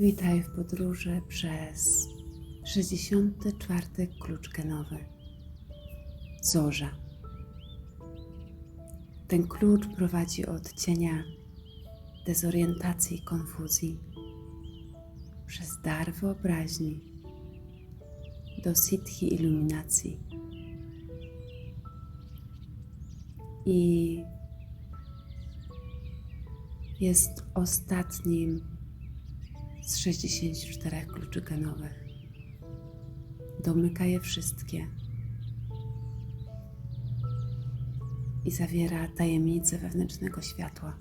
Witaj w podróży przez 64. klucz genowy. Zorza. Ten klucz prowadzi od cienia dezorientacji i konfuzji przez dar wyobraźni do siddhi iluminacji. I jest ostatnim z 64 kluczy genowych. Domyka je wszystkie i zawiera tajemnice wewnętrznego światła.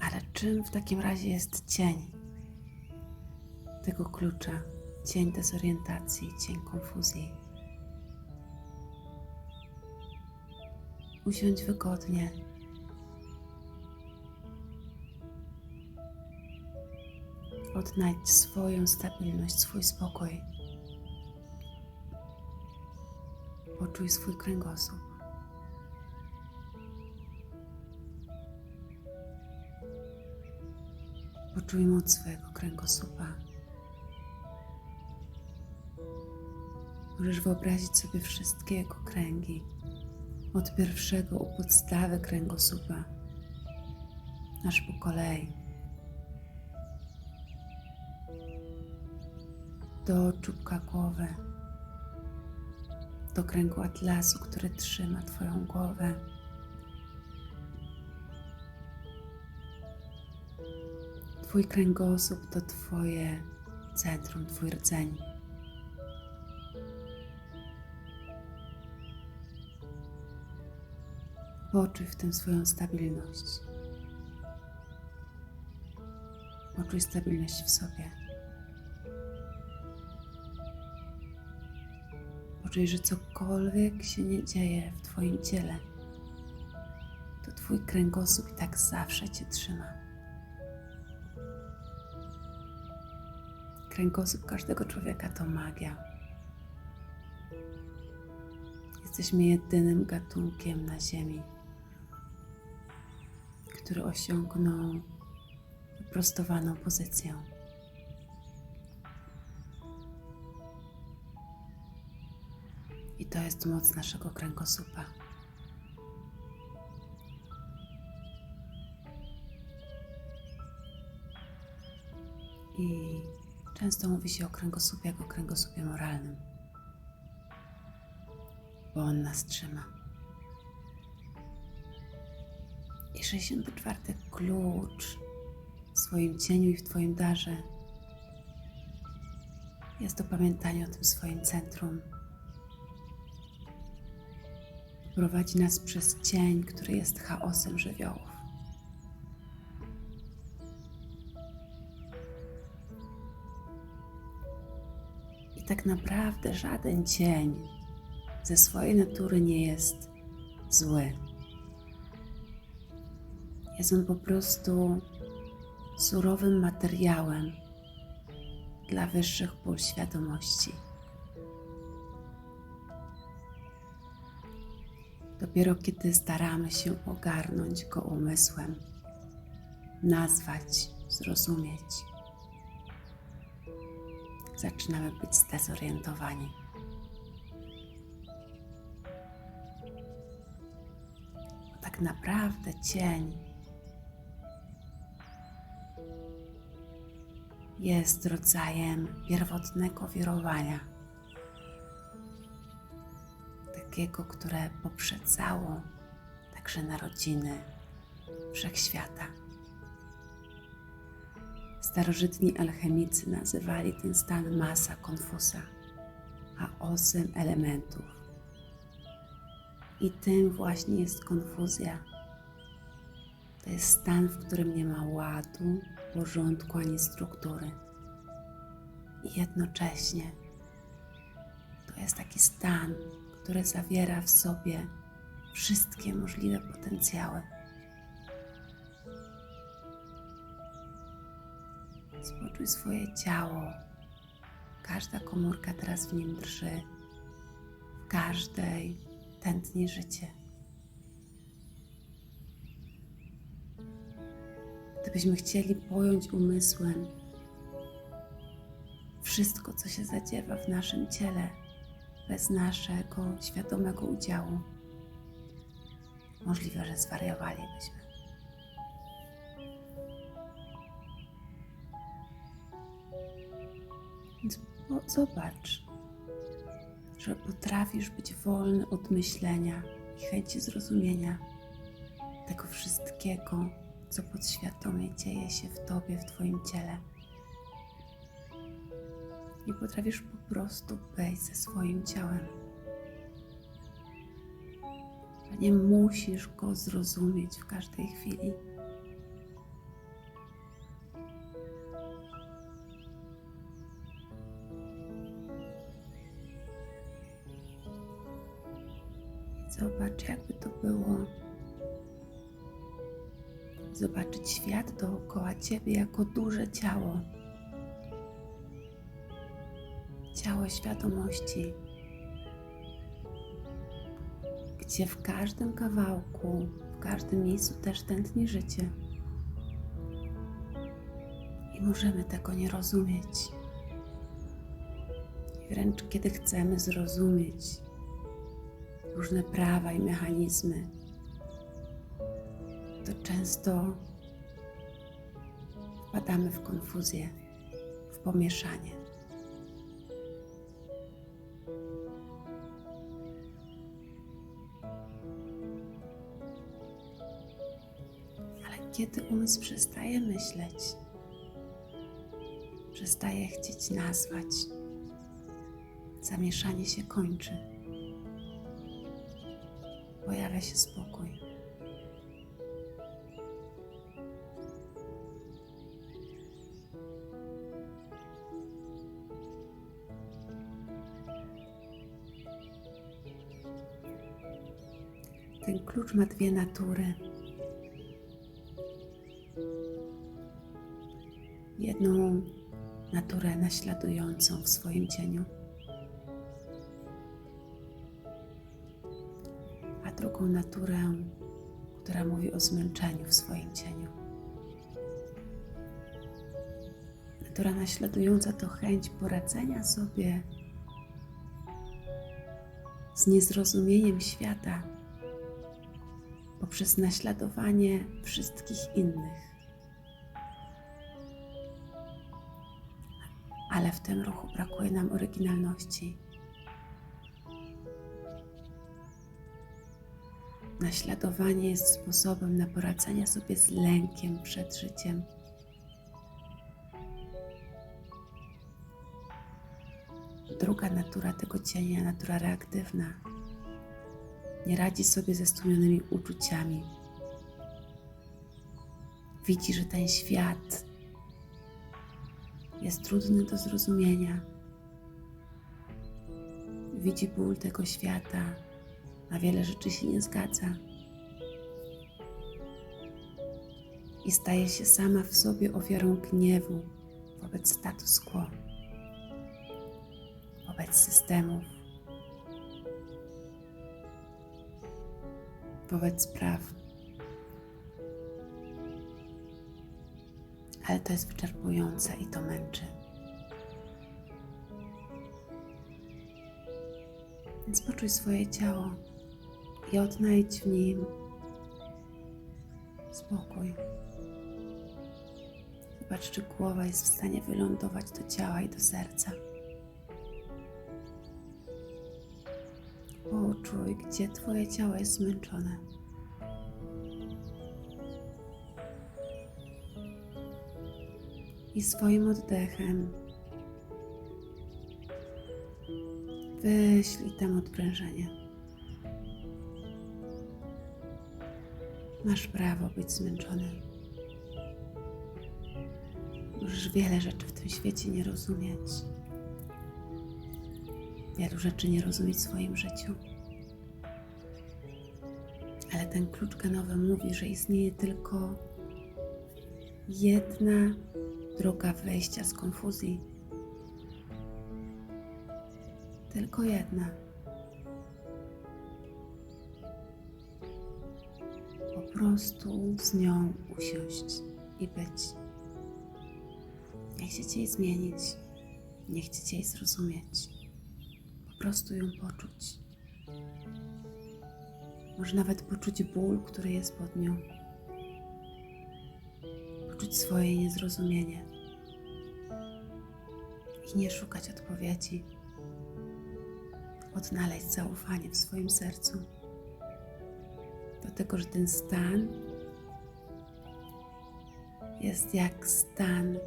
Ale czym w takim razie jest cień tego klucza? Cień dezorientacji, cień konfuzji. Usiądź wygodnie. Odnajdź swoją stabilność, swój spokój. Poczuj swój kręgosłup. Poczuj moc swojego kręgosłupa. Możesz wyobrazić sobie wszystkie jego kręgi, od pierwszego u podstawy kręgosłupa, aż po kolei. Do czubka głowy, do kręgu atlasu, który trzyma Twoją głowę. Twój kręgosłup to Twoje centrum, Twój rdzeń. Poczuj w tym swoją stabilność. Poczuj stabilność w sobie. Poczuj, że cokolwiek się nie dzieje w Twoim ciele, to Twój kręgosłup i tak zawsze Cię trzyma. Kręgosłup każdego człowieka to magia. Jesteśmy jedynym gatunkiem na Ziemi, który osiągnął wyprostowaną pozycję. I to jest moc naszego kręgosłupa. I często mówi się o kręgosłupie jako kręgosłupie moralnym, bo on nas trzyma. I 64 klucz w swoim cieniu i w Twoim darze jest to pamiętanie o tym swoim centrum prowadzi nas przez cień, który jest chaosem żywiołów. I tak naprawdę żaden cień ze swojej natury nie jest zły. Jest on po prostu surowym materiałem dla wyższych pól świadomości. Dopiero kiedy staramy się ogarnąć go umysłem, nazwać, zrozumieć, zaczynamy być zdezorientowani. Bo tak naprawdę cień jest rodzajem pierwotnego wirowania takiego, które poprzedzało także narodziny wszechświata. Starożytni alchemicy nazywali ten stan masa konfusa, a osem elementów. I tym właśnie jest konfuzja. To jest stan, w którym nie ma ładu, porządku ani struktury. I jednocześnie to jest taki stan, które zawiera w sobie wszystkie możliwe potencjały. Spoczuj swoje ciało. Każda komórka teraz w nim drży. W każdej tętni życie. Gdybyśmy chcieli pojąć umysłem wszystko, co się zadziewa w naszym ciele, bez naszego świadomego udziału, możliwe, że zwariowalibyśmy. Więc zobacz, że potrafisz być wolny od myślenia i chęci zrozumienia tego wszystkiego, co podświadomie dzieje się w tobie, w twoim ciele. I potrafisz po prostu być ze swoim ciałem. Nie musisz go zrozumieć w każdej chwili. Zobacz, jakby to było. Zobaczyć świat dookoła ciebie jako duże ciało. Ciało świadomości, gdzie w każdym kawałku, w każdym miejscu też tętni życie. I możemy tego nie rozumieć. I wręcz kiedy chcemy zrozumieć, różne prawa i mechanizmy, to często wpadamy w konfuzję, w pomieszanie. Kiedy umysł przestaje myśleć, przestaje chcieć nazwać, zamieszanie się kończy pojawia się spokój. Ten klucz ma dwie natury. Jedną naturę naśladującą w swoim cieniu. a drugą naturę, która mówi o zmęczeniu w swoim cieniu. Natura naśladująca to chęć poradzenia sobie z niezrozumieniem świata poprzez naśladowanie wszystkich innych. Ale w tym ruchu brakuje nam oryginalności. Naśladowanie jest sposobem na poradzenie sobie z lękiem przed życiem. Druga natura tego cienia, natura reaktywna, nie radzi sobie ze stłumionymi uczuciami. Widzi, że ten świat jest trudny do zrozumienia. Widzi ból tego świata, na wiele rzeczy się nie zgadza. I staje się sama w sobie ofiarą gniewu wobec status quo, wobec systemów, wobec praw. Ale to jest wyczerpujące i to męczy. Więc poczuj swoje ciało i odnajdź w nim spokój. Zobacz, czy głowa jest w stanie wylądować do ciała i do serca. Poczuj, gdzie Twoje ciało jest zmęczone. I swoim oddechem wyślij tam odprężenie. Masz prawo być zmęczony. Możesz wiele rzeczy w tym świecie nie rozumieć. Wielu rzeczy nie rozumieć w swoim życiu. Ale ten klucz genowy mówi, że istnieje tylko jedna droga wyjścia z konfuzji. Tylko jedna. Po prostu z nią usiąść i być. Nie chcecie jej zmienić, nie chcecie jej zrozumieć. Po prostu ją poczuć. Może nawet poczuć ból, który jest pod nią. Poczuć swoje niezrozumienie. I nie szukać odpowiedzi. Odnaleźć zaufanie w swoim sercu. Do tego, że ten stan jest jak stan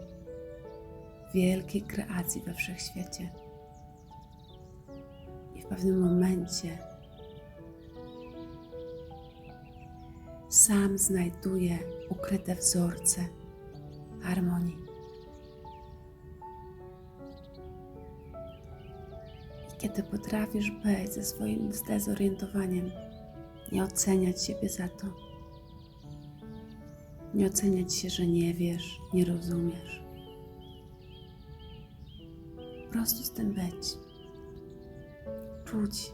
wielkiej kreacji we wszechświecie. I w pewnym momencie sam znajduje ukryte wzorce harmonii. Kiedy potrafisz być ze swoim zdezorientowaniem, nie oceniać siebie za to, nie oceniać się, że nie wiesz, nie rozumiesz. Po prostu z tym być, czuć.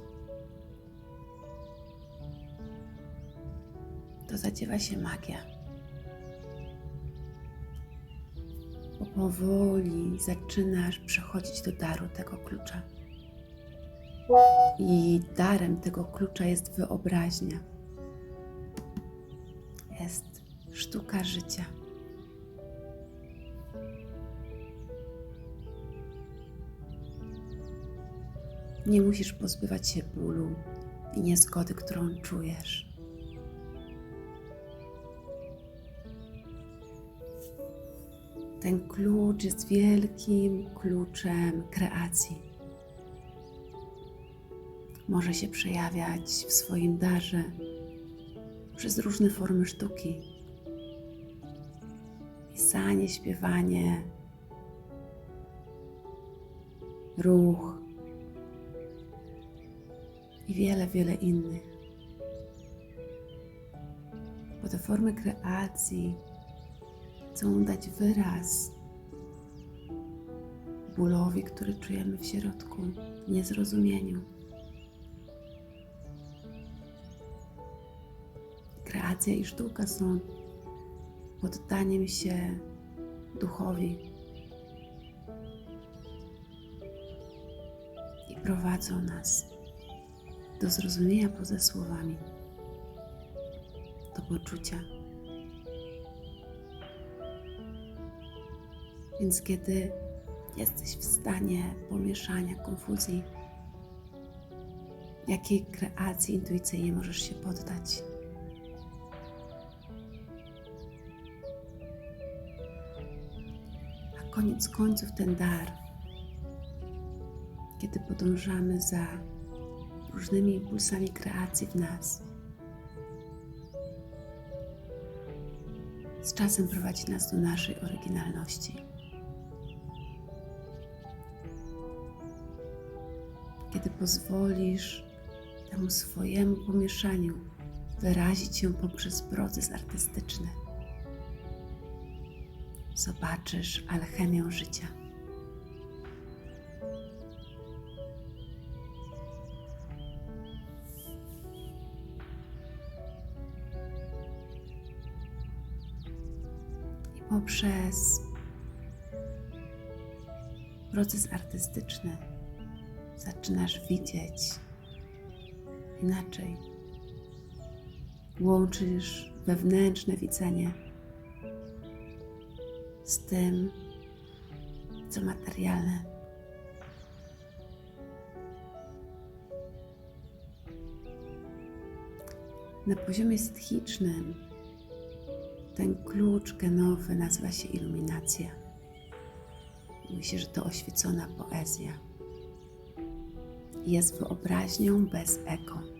To zadziewa się magia. Bo powoli zaczynasz przechodzić do daru tego klucza. I darem tego klucza jest wyobraźnia. Jest sztuka życia. Nie musisz pozbywać się bólu i niezgody, którą czujesz. Ten klucz jest wielkim kluczem kreacji. Może się przejawiać w swoim darze przez różne formy sztuki. Pisanie, śpiewanie, ruch i wiele, wiele innych. Bo te formy kreacji chcą dać wyraz bólowi, który czujemy w środku, niezrozumieniu. Kreacja i sztuka są poddaniem się duchowi i prowadzą nas do zrozumienia poza słowami, do poczucia. Więc kiedy jesteś w stanie pomieszania, konfuzji, jakiej kreacji intuicyjnie możesz się poddać? Koniec końców ten dar, kiedy podążamy za różnymi impulsami kreacji w nas, z czasem prowadzi nas do naszej oryginalności. Kiedy pozwolisz temu swojemu pomieszaniu wyrazić się poprzez proces artystyczny, zobaczysz alchemię życia. I poprzez proces artystyczny zaczynasz widzieć inaczej. Łączysz wewnętrzne widzenie z tym, co materialne. Na poziomie stchicznym ten klucz genowy nazywa się iluminacja. Mówi się, że to oświecona poezja. Jest wyobraźnią bez ego.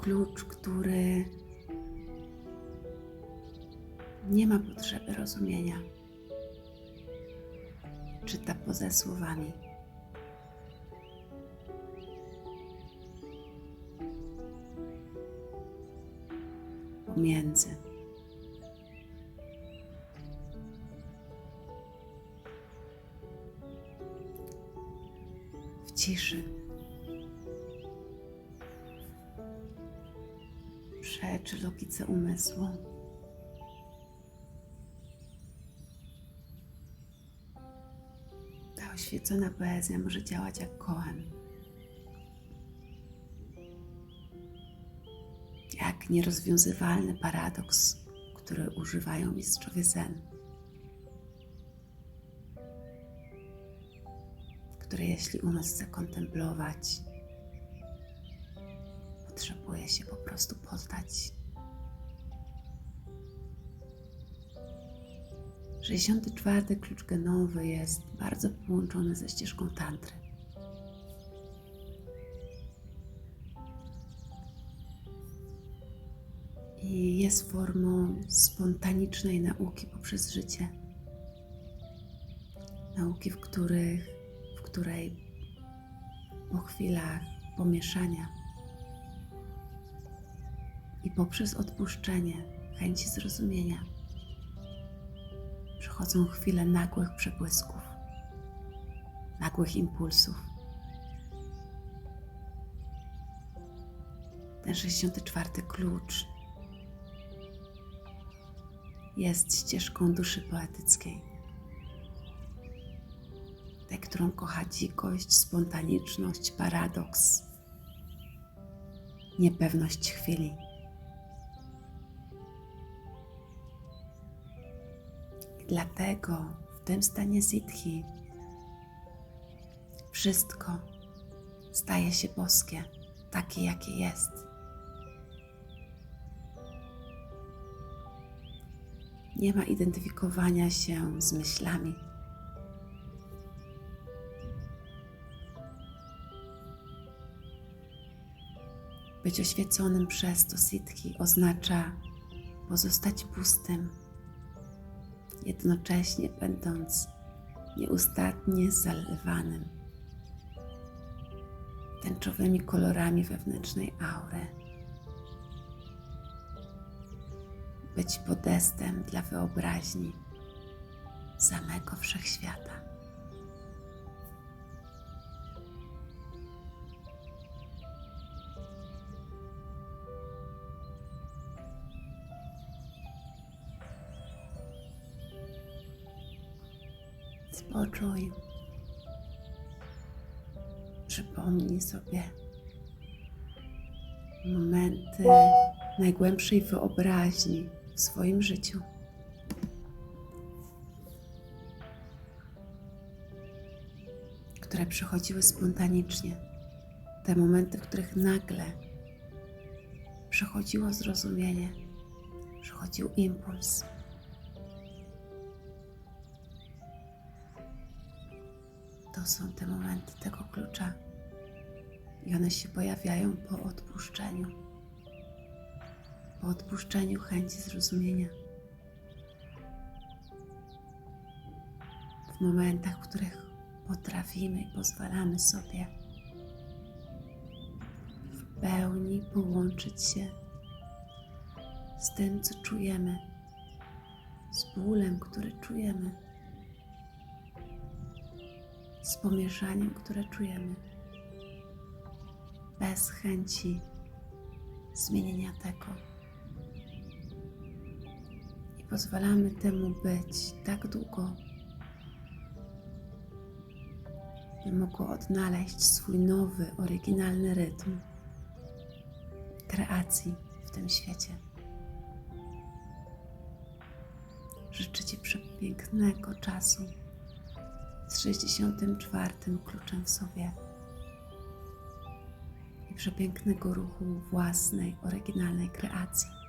Klucz, który nie ma potrzeby rozumienia. Czyta poza słowami. Pomiędzy. W ciszy. Przeczy logice umysłu. Ta oświecona poezja może działać jak kołem. Jak nierozwiązywalny paradoks, który używają mistrzowie zen. Który jeśli umysł chce kontemplować, potrzebuje się po prostu poddać. 64. klucz genowy jest bardzo połączony ze ścieżką tantry. I jest formą spontanicznej nauki poprzez życie. Nauki, w, których, w której po chwilach pomieszania i poprzez odpuszczenie, chęci zrozumienia przychodzą chwile nagłych przebłysków, nagłych impulsów. Ten 64 klucz jest ścieżką duszy poetyckiej, tej, którą kocha dzikość, spontaniczność, paradoks, niepewność chwili. Dlatego w tym stanie siddhi wszystko staje się boskie, takie jakie jest. Nie ma identyfikowania się z myślami. Być oświeconym przez to siddhi oznacza pozostać pustym, jednocześnie będąc nieustannie zalewanym tęczowymi kolorami wewnętrznej aury. Być podestem dla wyobraźni samego wszechświata. Sobie momenty najgłębszej wyobraźni w swoim życiu. Które przychodziły spontanicznie. Te momenty, w których nagle przychodziło zrozumienie, przychodził impuls. To są te momenty tego klucza. I one się pojawiają po odpuszczeniu. Po odpuszczeniu chęci zrozumienia. W momentach, w których potrafimy i pozwalamy sobie w pełni połączyć się z tym, co czujemy, z bólem, który czujemy z pomieszaniem, które czujemy, bez chęci zmienienia tego. I pozwalamy temu być tak długo, by mogło odnaleźć swój nowy, oryginalny rytm kreacji w tym świecie. Życzę Ci przepięknego czasu z 64 kluczem w sobie przepięknego ruchu własnej, oryginalnej kreacji.